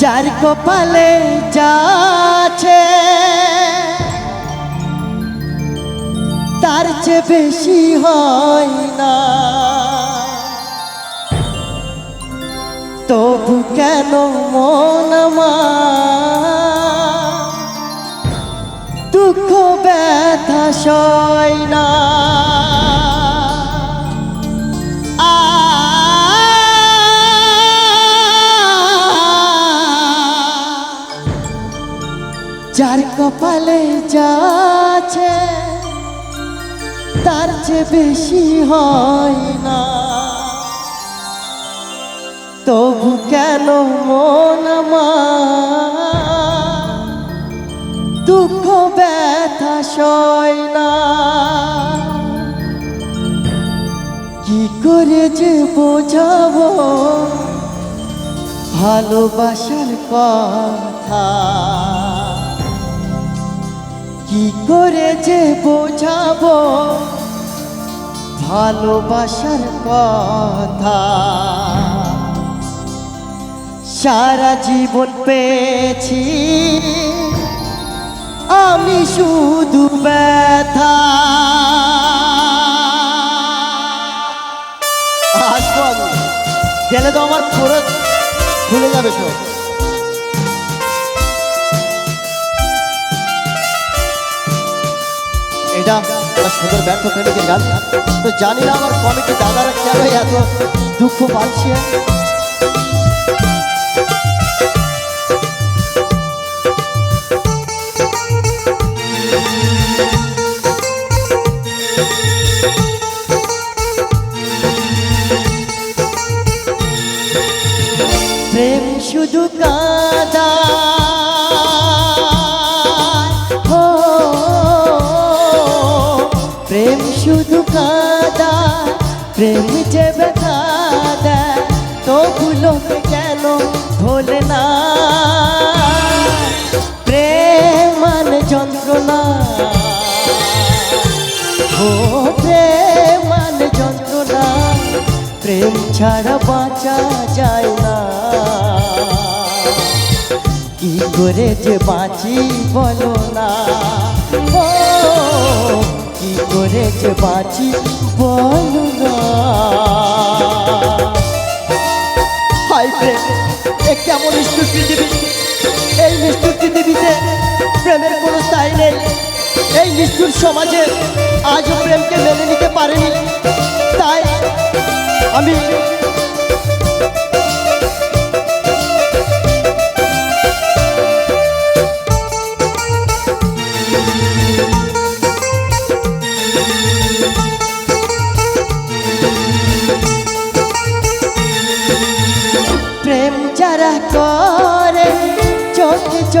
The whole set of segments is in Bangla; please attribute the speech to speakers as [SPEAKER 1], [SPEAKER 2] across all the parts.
[SPEAKER 1] যার কপালে যাচ্ছে তার চেয়ে বেশি হয় না। তবু কেন মন দুঃখ ব্যথা সয় না? কপালে যাচ্ছে তার চেয়ে বেশি হয় না। তবু কেন মন দুঃখ ব্যথা সয় না? কি করে যে বোঝাবো ভালোবাসার কথা? কি করে যে বোঝাবো ভালোবাসার কথা? সারা জীবন পেয়েছি আমি শুধু ব্যথা। আসব গেলে তো আমার পুরো খুলে যাবে সব। এটা সুন্দর ব্যর্থ প্রেমিকের গান। তো জানি না আমার কমিটি দাদারা কেন এত দুঃখ পাচ্ছে। শুধু কাদা শুধু কাদা, প্রেম যে ব্যথা দেয় কেন ভোলে না? প্রেম মানে যন্ত্রণা। ও প্রেম মানে যন্ত্রণা, প্রেম ছাড়া বাঁচা যায় না। কি করে যে বাঁচি বলো না? করে যে বাঁচি, বলো না। কেমন পৃথিবী? এই নিষ্ঠুর পৃথিবীতে প্রেমের কোনো স্থায়ী নেই। এই নিষ্ঠুর সমাজে আজও প্রেমকে মেনে নিতে পারেনি। তাই আমি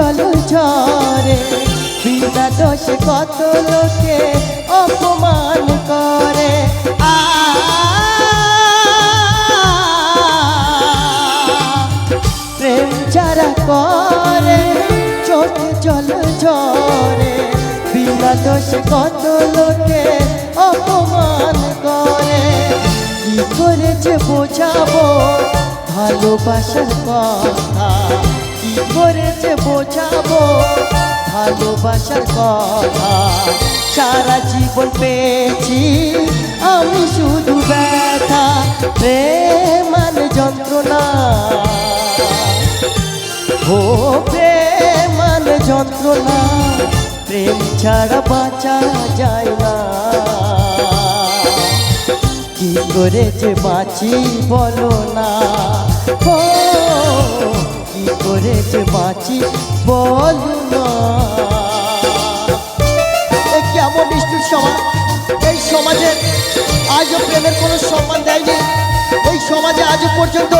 [SPEAKER 1] চোখে জল ঝরে। বিনা দোষে কত লোকে অপমান করে। আ, প্রেম যারা করে, চোখে জল ঝরে। বিনা দোষে কত লোকে অপমান করে। কি করে যে বোঝাবো ভালোবাসার কথা? কি করে যে বোঝাবো ভালোবাসার কথা। সারা জীবন পেয়েছি আমি শুধু ব্যথা প্রেমান যন্ত্রণা। ও প্রেমান যন্ত্রণা, প্রেম ছাড়া বাঁচা যায় না। কি করে যে বাঁচি বলো না। করে যে বাঁচি, বল কেমন নিষ্ঠুর সমাজ? এই সমাজে আজও প্রেমের কোনো সম্মান দেয়নি। এই সমাজে আজও পর্যন্ত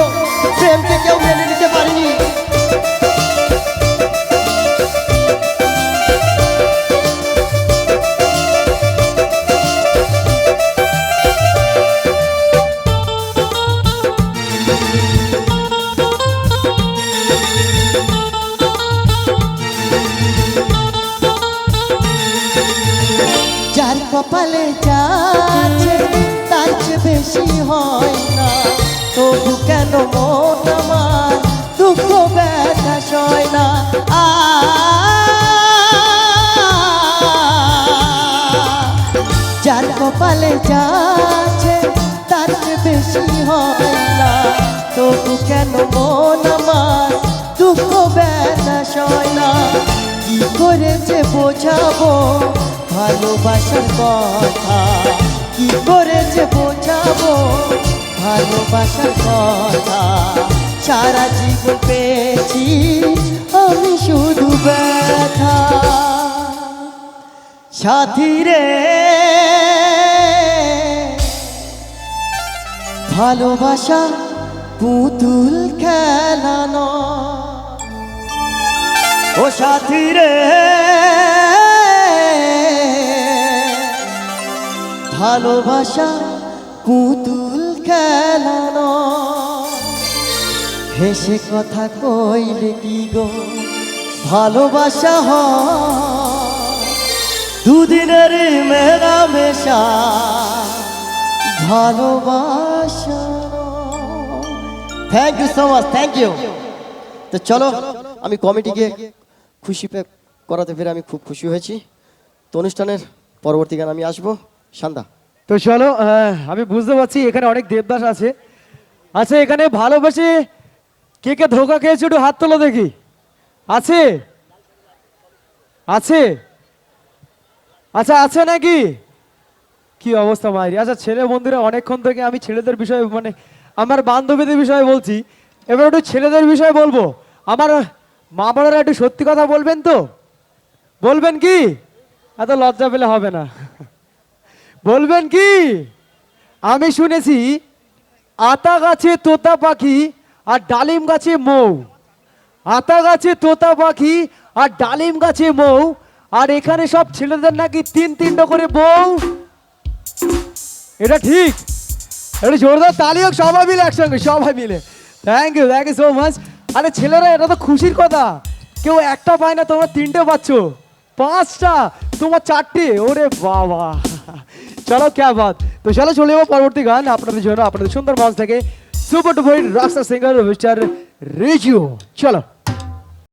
[SPEAKER 1] হয় না। তবু কেন মন আমার দুঃখ ব্যথা সয় না? আ, যার কপালে যাচ্ছে তার বেশি হয় না। তবু কেন মন আমার দুঃখ ব্যথা সয় না? করেছে বোঝাবো ভালোবাসার কথা? কি করেছে বোঝাবো? ভালোবাসার কথা সারা জীবন পেয়েছি। আমি শুধু ব্যথা। সাথী রে, ভালোবাসা পুতুল খেলানো। ও সাথী রে ভালোবাসা পুতুল খেলানো হেসে কথা কইলে কি গো? ভালোবাসা হয়। দুদিনের মেলা মেশা। ভালোবাসা thank you so much thank you তো চলো, আমি কমিটিকে খুশি পে করাতে পেরে আমি খুব খুশি হয়েছি। তো অনুষ্ঠানের পরবর্তী গান আমি আসব। সান্দা
[SPEAKER 2] তো চলো আমি বুঝতে পারছি এখানে অনেক দেবদাস আছে। আচ্ছা এখানে ভালোবেসে কে কে ধোকা খেয়েছে একটু হাত তোলো দেখি। আছে? আছে? আচ্ছা আছে নাকি? কি অবস্থা মাইরি? আচ্ছা ছেলে বন্ধুরা, অনেকক্ষণ থেকে আমি ছেলেদের বিষয়ে মানে আমার বান্ধবীদের বিষয়ে বলছি। এবার একটু ছেলেদের বিষয়ে বলব। আমার মা বাবারা একটু সত্যি কথা বলবেন তো? বলবেন কি? এত লজ্জা পেলে হবে না। বলবেন কি? আমি শুনেছি আতা গাছে তোতা পাখি আর ডালিম গাছে মৌ। আতা গাছে তোতা পাখি আর ডালিম গাছে মৌ। আর এখানে সব ছেলেদের নাকি তিন তিনটা করে বউ। এটা ঠিক। এটা জোরদার তালি হোক, সবাই মিলে একসঙ্গে, সবাই মিলে। Thank you thank you so much আরে ছেলেরা, এটা তো খুশির কথা। কেউ একটা পায় না, তোমরা তিনটে পাচ্ছ। পাঁচটা, তোমার চারটে। ওরে বাবা। চলো ক্যা বাত তো চলো চলে যাব পরবর্তী গান আপনাদের জন্য আপনাদের সুন্দর মঞ্চ থেকে সুপার টুপার রাস্তা সিঙ্গার মিস্টার রেজিও চলো